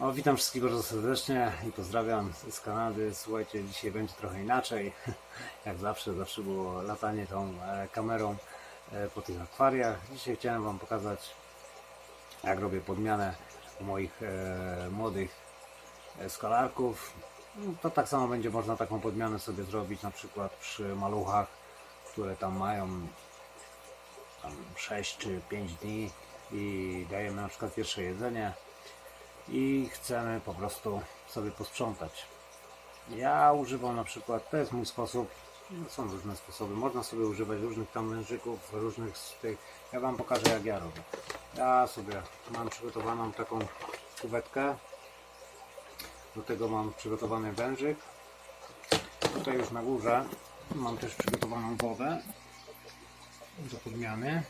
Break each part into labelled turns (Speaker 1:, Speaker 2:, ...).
Speaker 1: O, witam wszystkich bardzo serdecznie i pozdrawiam z Kanady. Słuchajcie, dzisiaj będzie trochę inaczej. Jak zawsze, zawsze było latanie tą e, kamerą e, po tych akwariach. Dzisiaj chciałem Wam pokazać, jak robię podmianę moich e, młodych skalarków. No, To tak samo będzie można taką podmianę sobie zrobić na przykład przy maluchach, które tam mają tam 6 czy 5 dni i dajemy na przykład pierwsze jedzenie i chcemy po prostu sobie posprzątać. Ja używam na przykład, to jest mój sposób, no są różne sposoby, można sobie używać różnych tam wężyków, różnych z tych, ja Wam pokażę jak ja robię. Ja sobie mam przygotowaną taką kuwetkę, do tego mam przygotowany wężyk, tutaj już na górze mam też przygotowaną wodę do podmiany.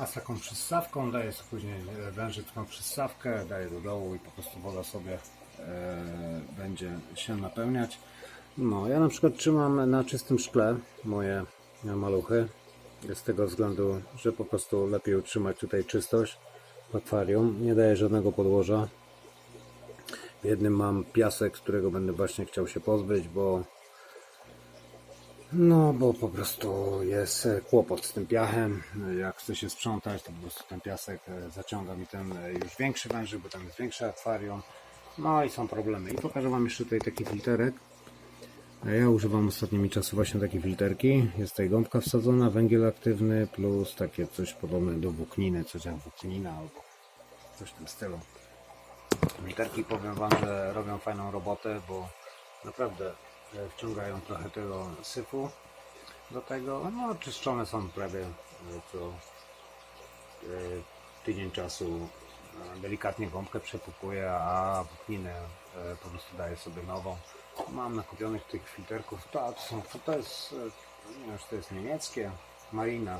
Speaker 1: A z taką przystawką daję sobie później e, wężyk tą przystawkę, daję do dołu i po prostu woda sobie e, będzie się napełniać. No, ja na przykład trzymam na czystym szkle moje maluchy. Z tego względu, że po prostu lepiej utrzymać tutaj czystość w akwarium. Nie daję żadnego podłoża. W jednym mam piasek, którego będę właśnie chciał się pozbyć, bo no, bo po prostu jest kłopot z tym piachem. Jak chce się sprzątać, to po prostu ten piasek e, zaciąga mi ten e, już większy wężyk, bo tam jest większe akwarium. No i są problemy. I pokażę Wam jeszcze tutaj taki filterek. Ja używam ostatnimi czasy właśnie takiej filterki. Jest tutaj gąbka wsadzona, węgiel aktywny plus takie coś podobne do włókniny, coś jak włóknina albo coś w tym stylu. Filterki powiem Wam, że robią fajną robotę, bo naprawdę wciągają trochę tego syfu do tego. No, czyszczone są prawie e, co e, tydzień czasu. E, Delikatnie gąbkę przepukuję, a włókninę e, po prostu daję sobie nową. Mam nakupionych tych filterków. To, to, są, to, jest, nie wiem, czy to jest niemieckie, Marina.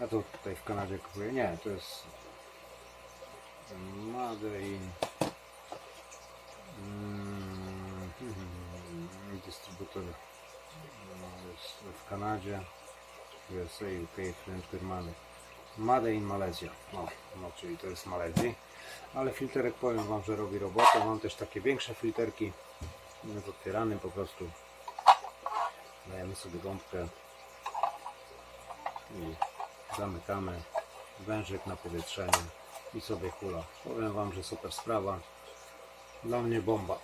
Speaker 1: Ja to tutaj w Kanadzie kupuję. Nie, to jest Made Mm, dystrybutor no, jest w Kanadzie, USA, UK, firmany. Made in Malaysia. No, no, czyli to jest z Malezji. Ale filterek powiem Wam, że robi robotę. Mam też takie większe filterki. Jest otwierany po prostu. Dajemy sobie gąbkę i zamykamy. Wężyk na powietrzenie i sobie kula. Powiem Wam, że super sprawa. Dla mnie bomba.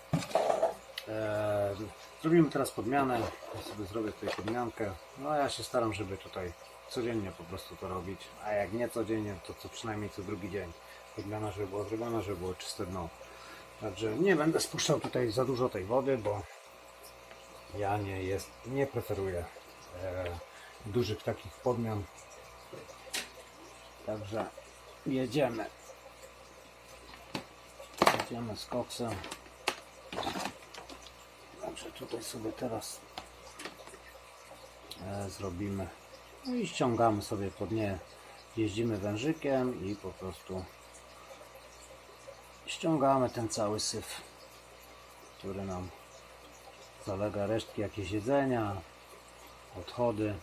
Speaker 1: Zrobimy teraz podmianę. Ja sobie zrobię tutaj podmiankę. No ja się staram, żeby tutaj codziennie po prostu to robić. A jak nie codziennie, to co przynajmniej co drugi dzień. Podmiana, żeby była zrobiona, żeby było czyste dno. Także nie będę spuszczał tutaj za dużo tej wody, bo ja nie jest, nie preferuję e, dużych takich podmian. Także jedziemy. Jedziemy z koksem. Także tutaj sobie teraz e, zrobimy. No i ściągamy sobie pod nie. Jeździmy wężykiem i po prostu ściągamy ten cały syf, który nam zalega resztki jakieś jedzenia, odchody.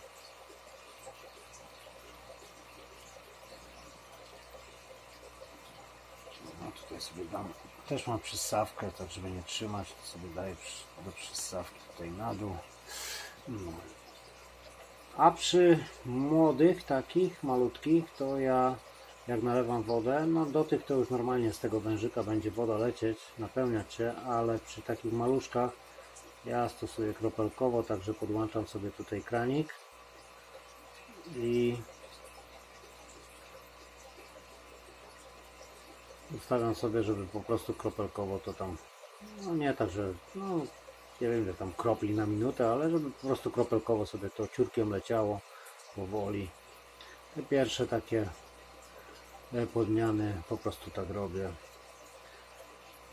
Speaker 1: No tutaj sobie dam, też mam przystawkę, tak żeby nie trzymać, to sobie daję do przystawki tutaj na dół. No. A przy młodych takich, malutkich, to ja jak nalewam wodę, no do tych to już normalnie z tego wężyka będzie woda lecieć, napełniać się, ale przy takich maluszkach ja stosuję kropelkowo, także podłączam sobie tutaj kranik i Ustawiam sobie, żeby po prostu kropelkowo to tam, no nie tak, że no, nie wiem, że tam kropli na minutę, ale żeby po prostu kropelkowo sobie to ciurkiem leciało powoli. Te pierwsze takie e, podmiany po prostu tak robię.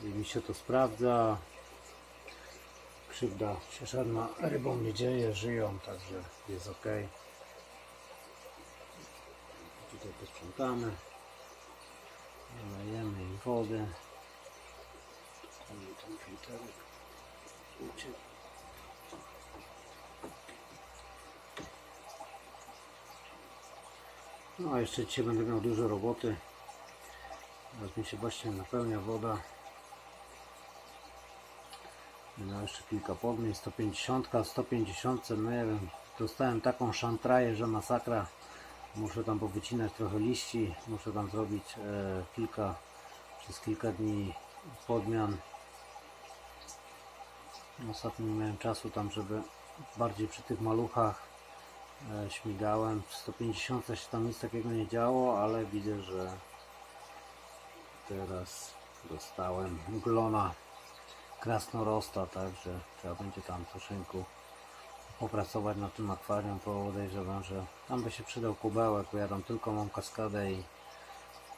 Speaker 1: I mi się to sprawdza. Krzywda się żadna rybą nie dzieje, żyją, także jest ok. Tutaj posprzątamy. Nalejemy im wodę. Tam ten filterek. Wiecie. No a jeszcze dzisiaj będę miał dużo roboty. Teraz mi się właśnie napełnia woda. Miał jeszcze kilka podmiot, 150, 150, no wiem, dostałem taką szantraję, że masakra. Muszę tam powycinać trochę liści, muszę tam zrobić e, kilka, przez kilka dni podmian. Ostatnio nie miałem czasu tam, żeby bardziej przy tych maluchach e, śmigałem. W 150 się tam nic takiego nie działo, ale widzę, że teraz dostałem glona krasnorosta, także trzeba będzie tam troszeczkę popracować nad tym akwarium, bo podejrzewam, że tam by się przydał kubełek, bo ja tam tylko mam kaskadę i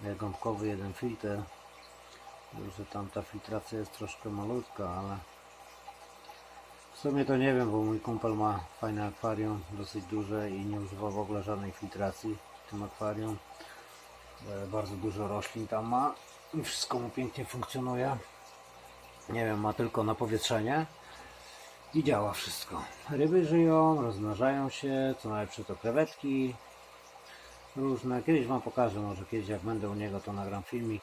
Speaker 1: e, gąbkowy jeden filtr, że tam ta filtracja jest troszkę malutka, ale w sumie to nie wiem, bo mój kumpel ma fajne akwarium, dosyć duże i nie używa w ogóle żadnej filtracji w tym akwarium. E, Bardzo dużo roślin tam ma i wszystko mu pięknie funkcjonuje. Nie wiem, ma tylko na powietrzenie i działa wszystko. Ryby żyją, rozmnażają się, co najlepsze to krewetki różne. Kiedyś Wam pokażę, może kiedyś jak będę u niego to nagram filmik.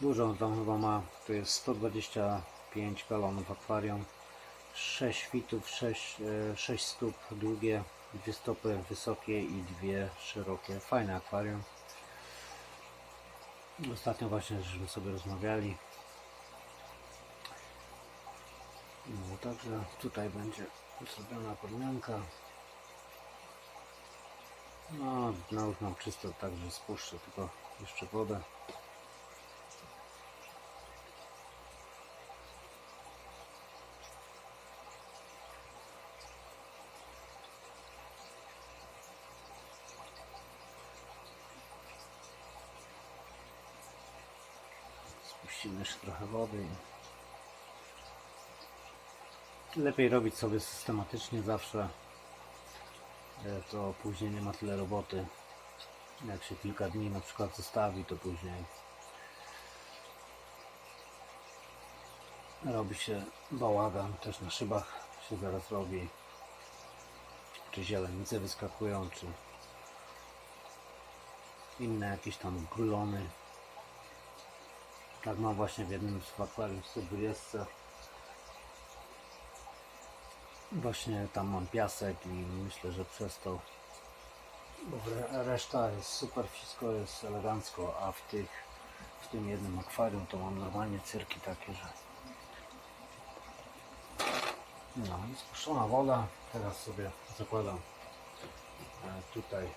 Speaker 1: Dużo on tam chyba ma, to jest 125 galonów akwarium. 6 fitów, 6, 6 stóp długie, dwie stopy wysokie i dwie szerokie. Fajne akwarium. Ostatnio właśnie żeśmy sobie rozmawiali. No także tutaj będzie zrobiona podmianka. No, no już mam czysto, także spuszczę tylko jeszcze wodę. Spuścimy jeszcze trochę wody. Lepiej robić sobie systematycznie zawsze. E, To później nie ma tyle roboty. Jak się kilka dni na przykład zostawi, to później robi się bałagan. Też na szybach się zaraz robi. Czy zielenice wyskakują, czy inne jakieś tam glony. Tak mam właśnie w jednym z akwarium 120. Właśnie tam mam piasek i myślę, że przez to reszta jest super, wszystko jest elegancko, a w tych w tym jednym akwarium to mam normalnie cyrki takie, że no i spuszczona woda, teraz sobie zakładam e, tutaj.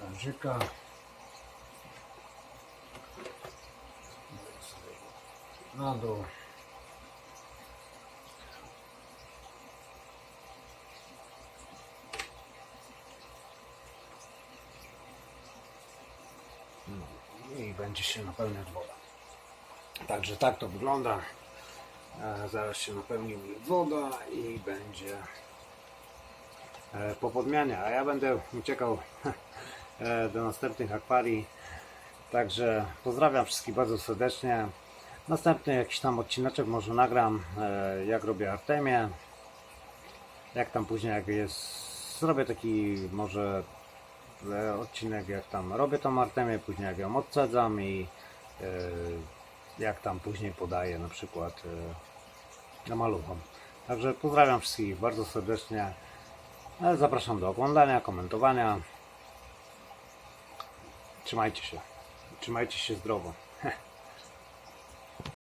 Speaker 1: Wężyka na dół i będzie się napełniać woda. Także tak to wygląda. E, Zaraz się napełni woda i będzie e, po podmianie, a ja będę uciekał e, do następnych akwarii. Także pozdrawiam wszystkich bardzo serdecznie. Następny jakiś tam odcineczek może nagram, e, jak robię Artemię. Jak tam później, jak jest, zrobię taki może e, odcinek, jak tam robię tą Artemię, później jak ją odcedzam i e, jak tam później podaję na przykład na maluchom. Także pozdrawiam wszystkich bardzo serdecznie. Zapraszam do oglądania, komentowania. Trzymajcie się. Trzymajcie się zdrowo.